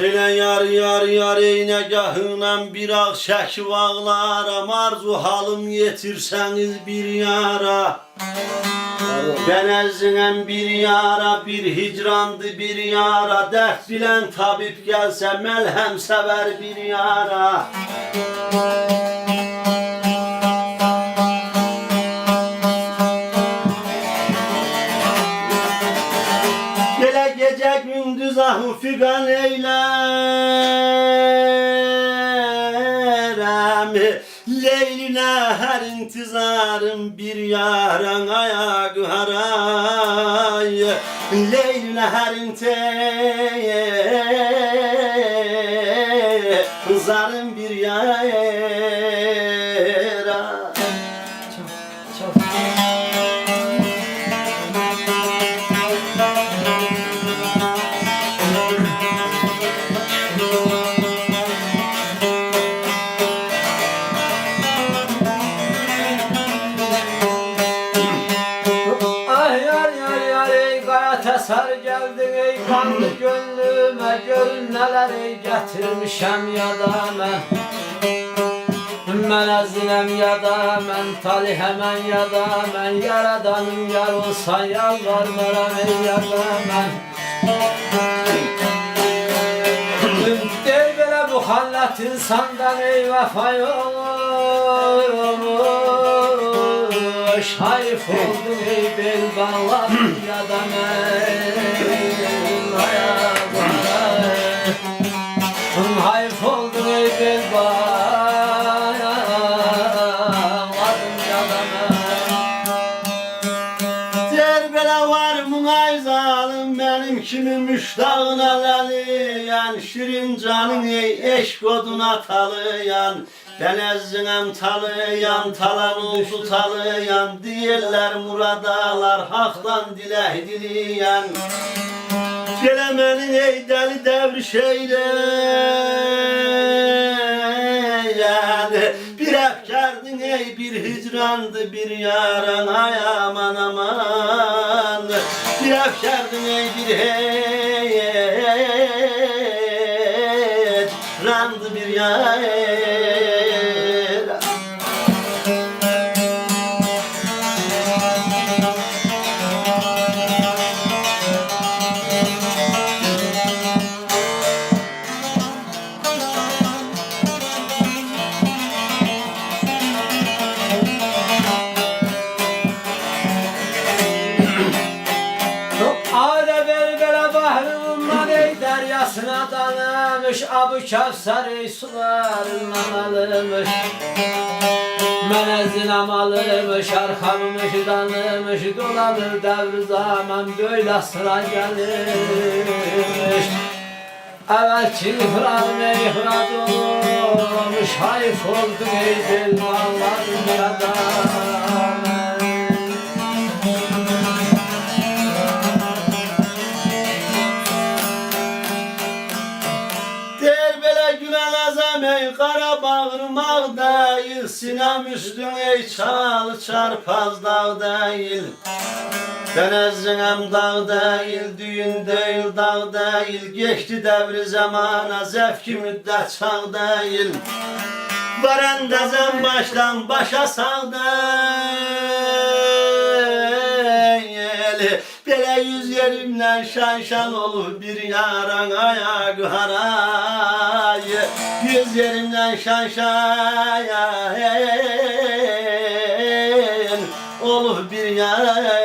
Yar yar eynegahından bir ağ çəkib ağlaram Arzu halım yetirseniz bir yara. Ben əzzinəm bir yara, bir hicrandı bir yara. Dərd bilən tabip gəlsə məlhəm səvər bir yara ahı figan eylerem Leyline her intizarım bir yaran ayak haray. Leyline her intizarım bir yara kaya tesar geldin ey kanlı gönlüme Görün neler ey getirmişem ya da ben Ben azinem ya da ben talih hemen ya da ben Yaradanım yar olsan yalvarmaram ey ya da ben Değil böyle bu hallet insandan ey vefa yolmuş Hayf oldu ey bel bağladım ya da ben ay zalim benim kimi müştağına laliyan Şirin canın ey eşk oduna talayan Ben ezzinem talayan talan oldu talayan Diyerler muradalar haktan dileh dileyen Gelemenin ey deli devri şeyleyen Bir efkardın ey bir hicrandı bir yaran ay aman aman Efkardın ey bir hicrandı bir yaran ey deryasına dalamış Abu Kevser ey sularından alınmış Menezinem alınmış arkammış danımış Dolanır devr zaman böyle sıra gelirmiş Evvelki ihram ey ihrat olmuş Hayf oldu ey delmanlar buradan Derbele gülen azam ey kara bağırmak değil Sinem üstün ey çal çarpaz dağ değil Ben ezzinem dağ değil, düğün değil dağ değil Geçti devri zamana zevki müddet çağ değil Varan dezem baştan başa sağ değil gel Bele yüz yerimden şan şan olur bir yaran ayak harayı Yüz yerimden şan şan olur bir yaran